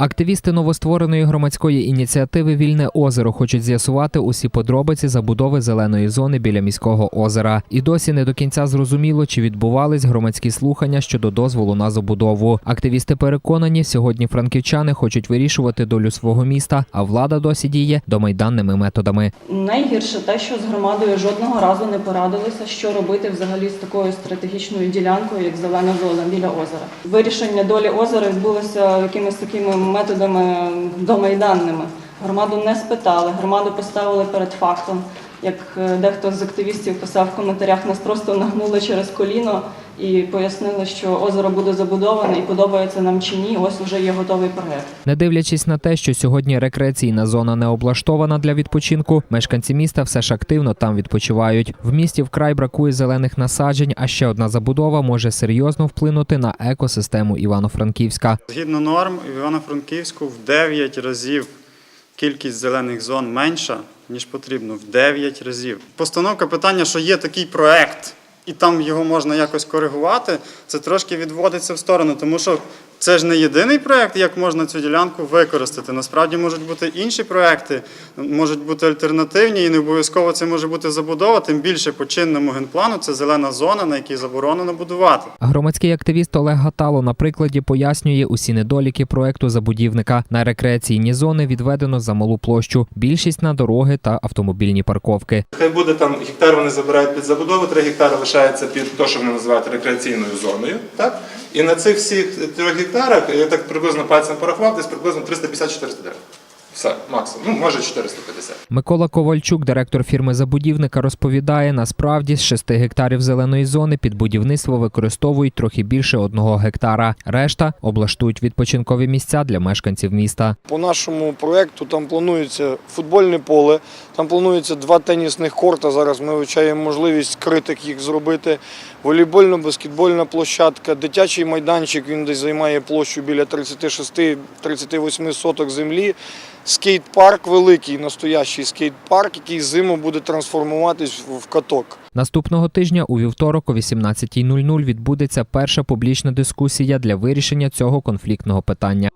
Активісти новоствореної громадської ініціативи Вільне озеро хочуть з'ясувати усі подробиці забудови зеленої зони біля міського озера. І досі не до кінця зрозуміло, чи відбувались громадські слухання щодо дозволу на забудову. Активісти переконані, сьогодні франківчани хочуть вирішувати долю свого міста, а влада досі діє домайданними методами. Найгірше те, що з громадою жодного разу не порадилися, що робити взагалі з такою стратегічною ділянкою, як зелена зона біля озера. Вирішення долі озера відбулося якимись такими методами домайданними. Громаду не спитали, громаду поставили перед фактом. Як е, дехто з активістів писав в коментарях, нас просто нагнули через коліно і пояснили, що озеро буде забудоване і подобається нам чи ні. Ось вже є готовий проект. Не дивлячись на те, що сьогодні рекреаційна зона не облаштована для відпочинку, мешканці міста все ж активно там відпочивають. В місті вкрай бракує зелених насаджень, а ще одна забудова може серйозно вплинути на екосистему Івано-Франківська. Згідно норм, в Івано-Франківську в 9 разів кількість зелених зон менша, ніж потрібно. В 9 разів. Постановка питання, що є такий проект, і там його можна якось коригувати, це трошки відводиться в сторону, тому що це ж не єдиний проект, як можна цю ділянку використати. Насправді можуть бути інші проекти, можуть бути альтернативні, і не обов'язково це може бути забудова. Тим більше по чинному генплану це зелена зона, на якій заборонено будувати. Громадський активіст Олег Гатало на прикладі пояснює усі недоліки проекту забудівника. На рекреаційні зони відведено за малу площу, більшість на дороги та автомобільні парковки. Хай буде там гектар вони забирають під забудову, 3 гектари лишається під те, що вони називають рекреаційною зоною. Так? І на цих всіх трьох гектарах, я так приблизно пальцем порахував, десь приблизно 350-400 дерев. Все, максимум. Ну, може 450. Микола Ковальчук, директор фірми забудівника, розповідає, насправді з 6 гектарів зеленої зони під будівництво використовують трохи більше одного гектара. Решта облаштують відпочинкові місця для мешканців міста. По нашому проекту там планується футбольне поле, там планується два тенісних корта. Зараз ми вивчаємо можливість критик їх зробити. Волейбольно-баскетбольна площадка, дитячий майданчик. Він десь займає площу біля 36-38 соток землі. Скейт-парк великий, настоящий скейт-парк, який зиму буде трансформуватись в каток. Наступного тижня у вівторок о 18.00 відбудеться перша публічна дискусія для вирішення цього конфліктного питання.